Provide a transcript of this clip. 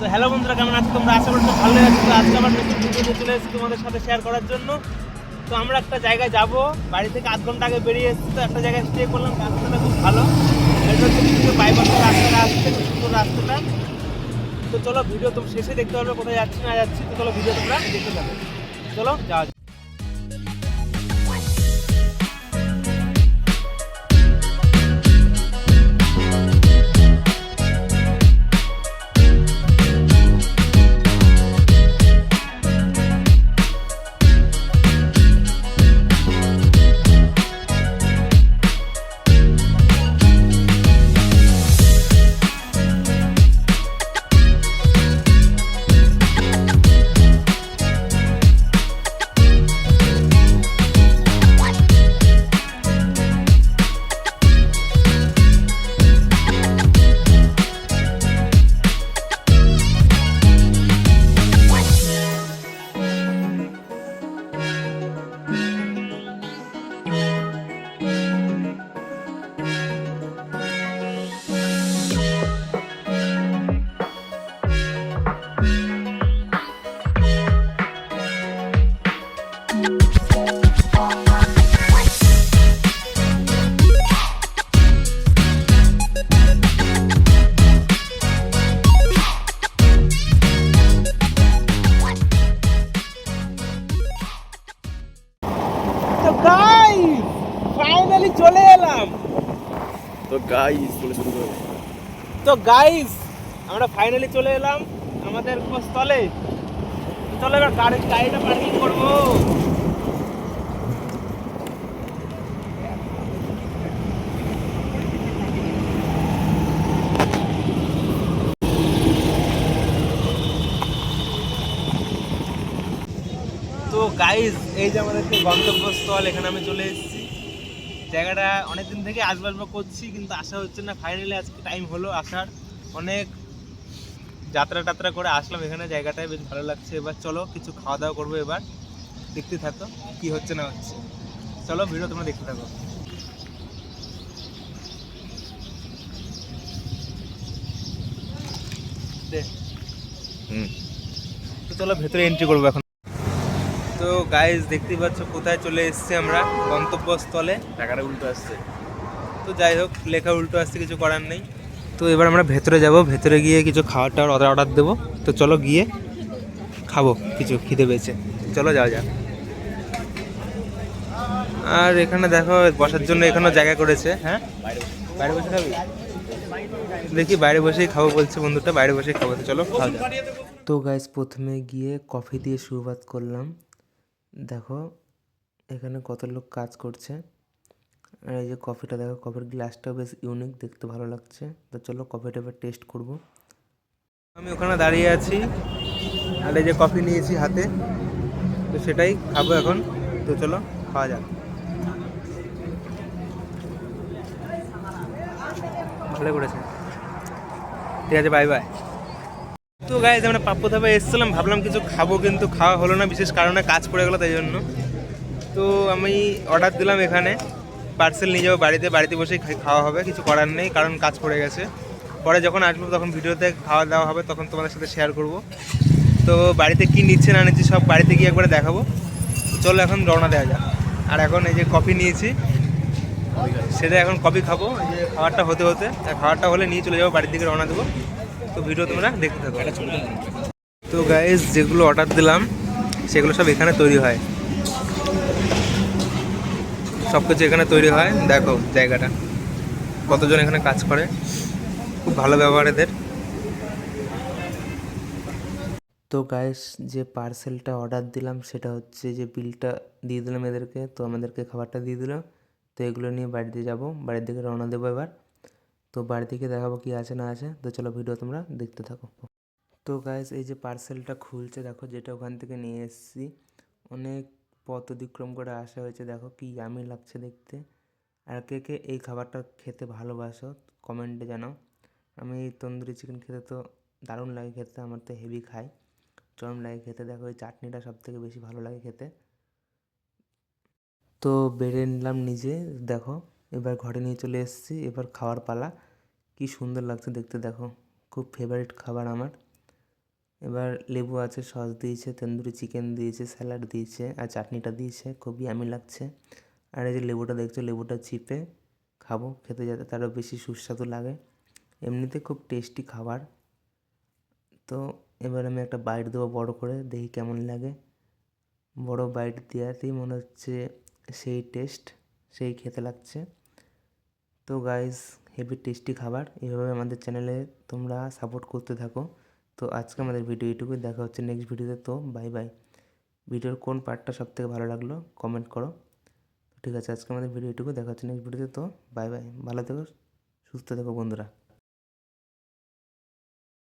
তো হ্যালো বন্ধুরা, কেমন আছো তোমরা? আশা করছ ভালো আছো। তো আজকে আমার নতুন ভিডিওতে চলে এসেছি তোমাদের সাথে শেয়ার করার জন্য। তো আমরা একটা জায়গায় যাব। বাড়ি থেকে আধ ঘণ্টা আগে বেরিয়ে এসেছি, তো একটা জায়গায় স্টে করলাম। রাস্তাটা খুব ভালো। এটা হচ্ছে কিছু বাইপাসের রাস্তাটা আসছে সুন্দর রাস্তাটা। তো চলো ভিডিও তুমি শেষে দেখতে পারবে কোথায় যাচ্ছি, না যাচ্ছি। তো চলো ভিডিও তোমরা দেখতে পাবে চলো, যাওয়া গাইস ফাইনালি চলে এলাম। তো গাইস বলে শুরু করো। তো গাইস আমরা ফাইনালি চলে এলাম আমাদের স্থলে চলে এবার গাড়ি গাড়িটা পার্কিং করব। তো গাইস এই যে আমাদের গন্তব্যস্থল এখানে আমি চলে এসেছি। জায়গাটা অনেক দিন থেকে আসব আসব করছি কিন্তু আসা হচ্ছে না। ফাইনালি আজকে টাইম হলো আসার। অনেক যাত্রা টাত্রা করে আসলাম এখানে জায়গাটায় বেশ ভালো লাগছে। এবার চলো কিছু খাওয়া দাওয়া করব এবার। দেখতে থাকো কি হচ্ছে না হচ্ছে। চলো ভিডিও তোমরা দেখতে থাকো। তো চলো ভেতরে এন্ট্রি করব এখন। তো গাইজ দেখতেই পাচ্ছ কোথায় চলে এসেছি আমরা? গন্তব্যস্থলে। টাকাটা উল্টো আসছে। তো যাই হোক লেখা উল্টো আসছে কিছু করার নেই। তো এবার আমরা ভেতরে যাব। ভেতরে গিয়ে কিছু খাবার টাবার অর্ডার অর্ডার দেবো। তো চলো গিয়ে খাব। কিছু খিদে পেয়েছে। চলো যাওয়া যাক। আর এখানে দেখো বসার জন্য এখানেও জায়গা করেছে হ্যাঁ? বাইরে বসে। খাবি? দেখি বাইরে বসেই খাব বলছে বন্ধুটা বাইরে বসেই খাব। তো চলো খাওয়া যাক। তো গাইজ প্রথমে গিয়ে কফি দিয়ে শুরুবাত করলাম। দেখো, এখানে কত লোক কাজ করছে। আর এই যে কফিটা দেখো, কফির গ্লাসটাও বেশ ইউনিক দেখতে ভালো লাগছে। তো চলো কফিটা এবার টেস্ট করব। আমি ওখানে দাঁড়িয়ে আছি, আর এই যে কফি নিয়েছি হাতে, তো সেটাই খাব এখন। তো চলো, খাওয়া যাক। ভালো করেছে। ঠিক আছে বাই বাই তো গাইজ আমরা পাপ্পু ধাবা এসেছিলাম, ভাবলাম কিছু খাব, কিন্তু খাওয়া হলো না, বিশেষ কারণে কাজ পড়ে গেলো তাই জন্য। তো আমি অর্ডার দিলাম এখানে পার্সেল নিয়ে যাব বাড়িতে বাড়িতে বসেই খাওয়া হবে, কিছু করার নেই, কারণ কাজ পড়ে গেছে। পরে যখন আসব, তখন ভিডিওতে খাওয়া দাওয়া হবে, তখন তোমাদের সাথে শেয়ার করব। তো বাড়িতে কি নিচ্ছে না নিচ্ছে সব বাড়িতে গিয়ে একবারে দেখাবো। চলো এখন রওনা দেওয়া যাক। আর এখন এই যে কফি নিয়েছি, সেটা এখন কফি খাব, এই যে খাবারটা হতে হতে খাবারটা হলে নিয়ে চলে যাব, বাড়ির দিকে রওনা দেবো। তো ভিডিও তোমরা দেখতে থাকো। তো গাইজ যেগুলো অর্ডার দিলাম, সেগুলো সব এখানে তৈরি হয়। সব কিছু এখানে তৈরি হয়। দেখো জায়গাটা। কতজন এখানে কাজ করে? খুব ভালো ব্যবহার এদের। তো গাইস যে পার্সেলটা অর্ডার দিলাম, সেটা হচ্ছে যে বিলটা দিয়ে দিলাম এদেরকে। তো আমাদেরকে খাবারটা দিয়ে দিল। তো এগুলো নিয়ে বাড়িতে যাব। বাড়ির দিকে রওনা দেবো এবার। তো বাড়ি থেকে দেখাবো কি আছে না আছে। তো চলো ভিডিও তোমরা দেখতে থাকো। তো গাইস এই যে পার্সেলটা খুলছে, দেখো যেটা ওখান থেকে নিয়ে এসেছি। অনেক পথ অতিক্রম করে আসা হয়েছে, দেখো কি ইয়ামি লাগছে দেখতে। আর কে কে এই খাবারটা খেতে ভালোবাসো কমেন্টে জানাও। আমি তন্দুরি চিকেন খেতে তো দারুণ লাগে খেতে, আমার তো হেভি খাই। চরম লাগে খেতে, দেখো এই চাটনিটা সব থেকে বেশি ভালো লাগে খেতে। তো বেড়ে নিলাম নিজে, দেখো। এবার ঘরে নিয়ে চলে এসেছি। এবার খাওয়ার পালা। কি সুন্দর লাগছে দেখতে, দেখো। খুব ফেভারিট খাবার আমার। এবার লেবু আছে, সস দিয়েছে, তন্দুরি চিকেন দিয়েছে স্যালাড দিয়েছে, আর চাটনিটা দিয়েছে। খুবই আমি লাগছে। আর এই যে লেবুটা দেখছ, লেবুটা চিপে খাব, খেতে যাতে তারও বেশি সুস্বাদু লাগে। এমনিতে খুব টেস্টি খাবার। তো এবার আমি একটা বাইট দেবো বড় করে, দেখি কেমন লাগে। বড় বাইট দেওয়াতেই মনে হচ্ছে সেই টেস্ট সেই খেতে লাগছে। তো গাইস হেভি টেস্টি খাবার। এভাবে আমাদের চ্যানেলে তোমরা সাপোর্ট করতে থাকো। তো আজকে আমাদের ভিডিও এটুকুই দেখা হচ্ছে নেক্সট ভিডিওতে তো বাই বাই ভিডিওর কোন পার্টটা সব থেকে ভালো লাগল কমেন্ট করো। ঠিক আছে, আজকে আমাদের ভিডিও এটুকু দেখা হচ্ছে নেক্সট ভিডিওতে তো বাই বাই ভালো থেকো, সুস্থ থেকো বন্ধুরা।